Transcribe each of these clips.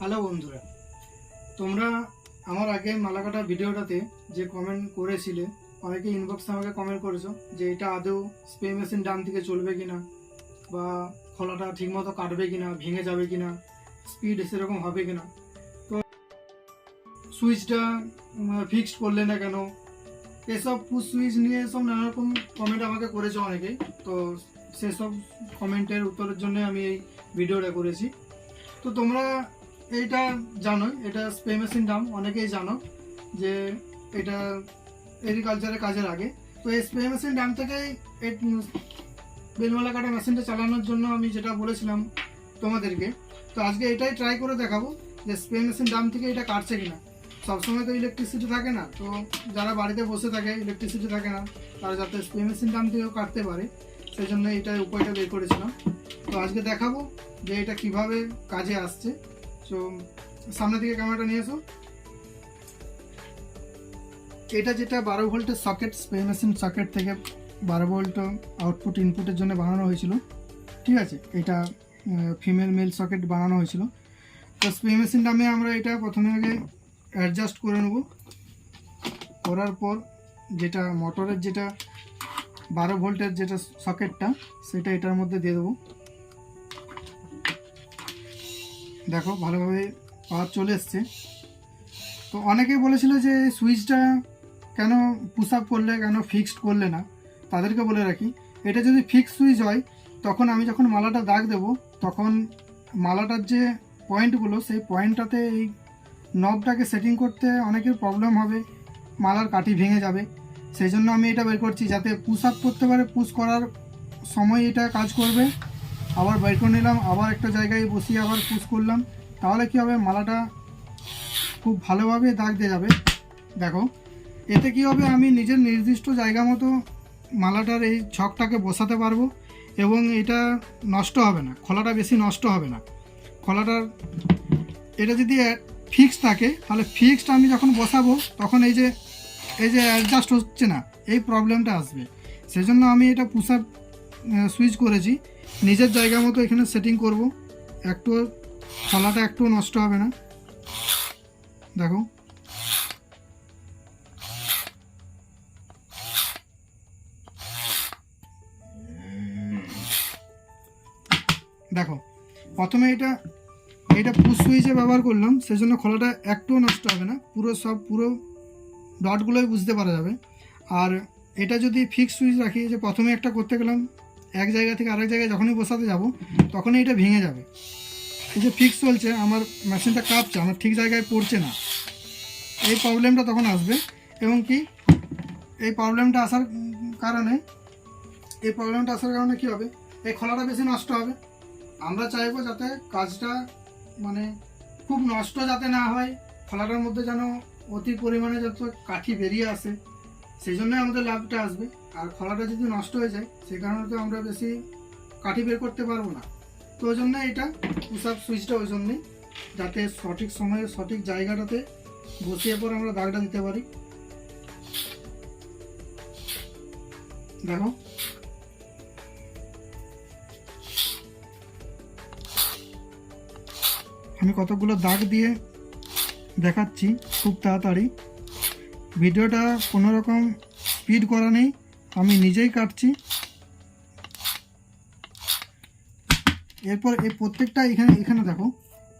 Hello বন্ধুরা, তোমরা আমার আগে মালাকাটা ভিডিওটাতে যে কমেন্ট করেছিলে, অনেকে ইনবক্সে আমাকে কমেন্ট করেছ যে এটা আদৌ স্প্রে মেশিন ডান থেকে চলবে কিনা বা খোলাটা ঠিকমতো কাটবে কিনা, ভেঙে যাবে কিনা স্পিড সেরকম হবে কিনা। তো সুইচটা ফিক্সড করলে না কেন, এসব পুশ সুইচ নিয়ে সব নানা রকম কমেন্ট আমাকে করেছে অনেকেই। তো সেসব কমেন্টের উত্তরের জন্য আমি এই ভিডিওটা করেছি। তো তোমরা এইটা জানো এটা স্প্রে মেশিন দাম অনেকেই জানো যে এটা এগ্রিকালচারের কাজের আগে। তো এই স্প্রে মেশিন দাম থেকেই বেলমালা কাটা মেশিনটা চালানোর জন্য আমি যেটা বলেছিলাম তোমাদেরকে, তো আজকে এটাই ট্রাই করে দেখাবো যে স্প্রে মেশিন দাম থেকে এটা কাটছে কিনা। সবসময় তো ইলেকট্রিসিটি থাকে না, তো যারা বাড়িতে বসে থাকে ইলেকট্রিসিটি থাকে না, তারা যাতে স্প্রে মেশিন দাম থেকেও কাটতে পারে সেই জন্য এটা উপায়টা বের করেছিলাম। তো আজকে দেখাবো যে এটা কীভাবে কাজে আসছে। তো সামনে দিকে ক্যামেরাটা নিয়ে এসো। এটা যেটা বারো ভোল্টের সকেট স্প্রে মেশিন সকেট থেকে বারো ভোল্ট আউটপুট ইনপুটের জন্য বানানো হয়েছিল। ঠিক আছে? এটা ফিমেল মেল সকেট বানানো হয়েছিল। তো স্প্রে মেশিন নামে আমরা এটা প্রথমে আগে অ্যাডজাস্ট করে নেব। করার পর যেটা মোটরের যেটা বারো ভোল্টের যেটা সকেটটা সেটা এটার মধ্যে দিয়ে দেবো। দেখো, ভালোভাবে পাওয়ার চলে এসছে। তো অনেকেই বলেছিল যে সুইচটা কেন পুশ আপ করলে, কেন ফিক্সড করলে না? তাদেরকে বলে রাখি, এটা যদি ফিক্স সুইচ হয়, তখন আমি যখন মালাটা দাগ দেব, তখন মালাটার যে পয়েন্টগুলো সেই পয়েন্টটাতে এই নবটাকে সেটিং করতে অনেকের প্রবলেম হবে, মালার কাঠি ভেঙে যাবে। সেই জন্য আমি এটা বের করছি, যাতে পুশ আপ করতে পারে পুশ করার সময় এটা কাজ করবে। আবার বের করে নিলাম, আবার একটা জায়গায় বসিয়ে আবার পুশ করলাম। তাহলে কি হবে? মালাটা খুব ভালোভাবে দাগ দিয়ে যাবে। দেখো, এতে কি হবে? আমি নিজের নির্দিষ্ট জায়গা মতো মালাটার এই ছকটাকে বসাতে পারব এবং এটা নষ্ট হবে না, খোলাটা বেশি নষ্ট হবে না। খোলাটার, এটা যদি ফিক্স থাকে, তাহলে ফিক্সড আমি যখন বসাবো, তখন এই যে এই যে অ্যাডজাস্ট হচ্ছে না, এই প্রবলেমটা আসবে। সেজন্য আমি এটা পুশ আপ সুইচ করেছি। নিজের জায়গা মতো এখানে সেটিং করব। একটু খোলাটা একটু নষ্ট হবে না। দেখো। দেখো। প্রথমে এটা এটা পুশ সুইচে ব্যবহার করলাম, সেজন্য খোলাটা একটুও নষ্ট হবে না। পুরো সব, পুরো ডটগুলোই বুঝতে পারা যাবে। আর এটা যদি ফিক্স সুইচ রাখি যে প্রথমে একটা করতে গেলাম এক জায়গা থেকে আরেক জায়গায় যখনই বসাতে যাব, তখনই এটা ভেঙে যাবে। এই যে ফিক্স চলছে, আমার মেশিনটা কাঁপছে, আমার ঠিক জায়গায় পড়ছে না। এই প্রবলেমটা তখন আসবে এবং কি, এই প্রবলেমটা আসার কারণে, এই প্রবলেমটা আসার কারণে কি হবে? এই খোলাটা বেশি নষ্ট হবে। আমরা চাইব যাতে কাজটা মানে খুব নষ্ট যাতে না হয়, খোলাটার মধ্যে যেন অতি পরিমাণে যত কাঠি বেরিয়ে আসে সেই জন্যই আমাদের লাভটা আসবে। আর খোলাটা যদি নষ্ট হয়ে যায়, সেই কারণে তো আমরা বেশি কাঠি বের করতে পারব না। তো ওই জন্য এটা পুষাপ সুইচটা ওই জন্যই, যাতে সঠিক সময়ে সঠিক জায়গাটাতে বসিয়ে পর আমরা দাগটা দিতে পারি। দেখো। আমি কতগুলো দাগ দিয়ে দেখাচ্ছি, খুব তাড়াতাড়ি। ভিডিওটা কোনো রকম স্পিড করা নেই। আমি নিজেই কাটছি। এরপর এই প্রত্যেকটা এখানে এখানে দেখো,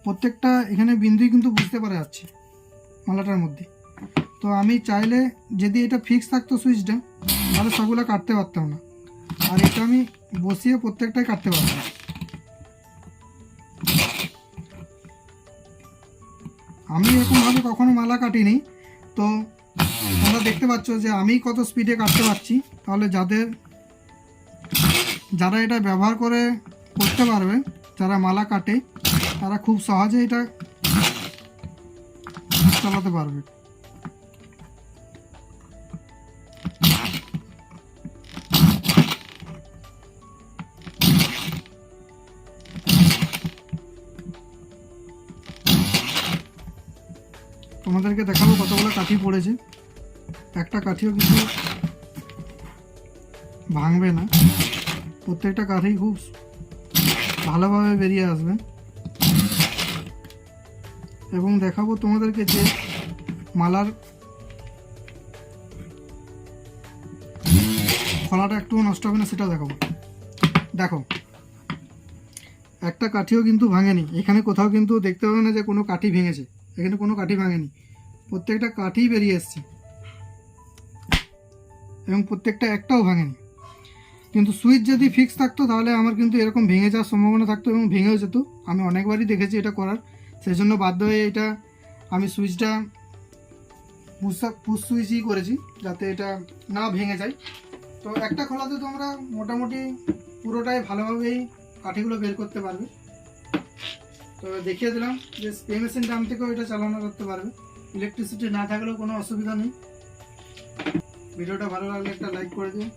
প্রত্যেকটা এখানে বিন্দুই কিন্তু বুঝতে পারা যাচ্ছে মালাটার মধ্যে। তো আমি চাইলে যদি এটা ফিক্স থাকতো সুইচটা, তাহলে সবগুলো কাটতে পারতাম না। আর এটা আমি বসিয়ে প্রত্যেকটাই কাটতে পারতাম। আমি এরকমভাবে কখনো মালা কাটিনি। তো তোমরা দেখতে পাচ্ছ যে আমি কত স্পিডে কাটতে পারছি। তাহলে যাদের যারা এটা ব্যবহার করে করতে পারবে, যারা মালা কাটে, তারা খুব সহজে এটা চালাতে পারবে। তোমাদেরকে দেখাবো কতগুলো কাঠি পড়েছে। একটা কাঠিও কিন্তু ভাঙবে না। প্রত্যেকটা কাঠি খুব ভালোভাবে বেরিয়ে আসবে। এবং দেখাবো তোমাদেরকে যে মালার খোলাটা একটু নষ্ট হবে না, সেটা দেখাবো। দেখো, একটা কাঠিও কিন্তু ভাঙেনি। এখানে কোথাও কিন্তু দেখতে পাবে না যে কোনো কাঠি ভেঙেছে। এখানে কোনো কাঠি ভাঙেনি। প্রত্যেকটা কাঠি বেরিয়ে এসছে। এবং প্রত্যেকটা একটাও ভাঙেনি। কিন্তু সুইচ যদি ফিক্স থাকতো, তাহলে আমার কিন্তু এরকম ভেঙে যাওয়ার সম্ভাবনা থাকতো এবং ভেঙেও যেত। আমি অনেকবারই দেখেছি এটা করার। সেই জন্য বাধ্য হয়ে এটা আমি সুইচটা পুশ সুইচই করেছি, যাতে এটা না ভেঙে যায়। তো একটা খোলাতে তোমরা মোটামুটি পুরোটাই ভালোভাবেই কাঠিগুলো বের করতে পারবে। তো দেখিয়ে দিলাম যে স্প্রে মেশিন দাম থেকেও এটা চালানো করতে পারবে। ইলেকট্রিসিটি না থাকলেও কোনো অসুবিধা নেই। ভিডিওটা ভালো লাগলে একটা লাইক করে দিও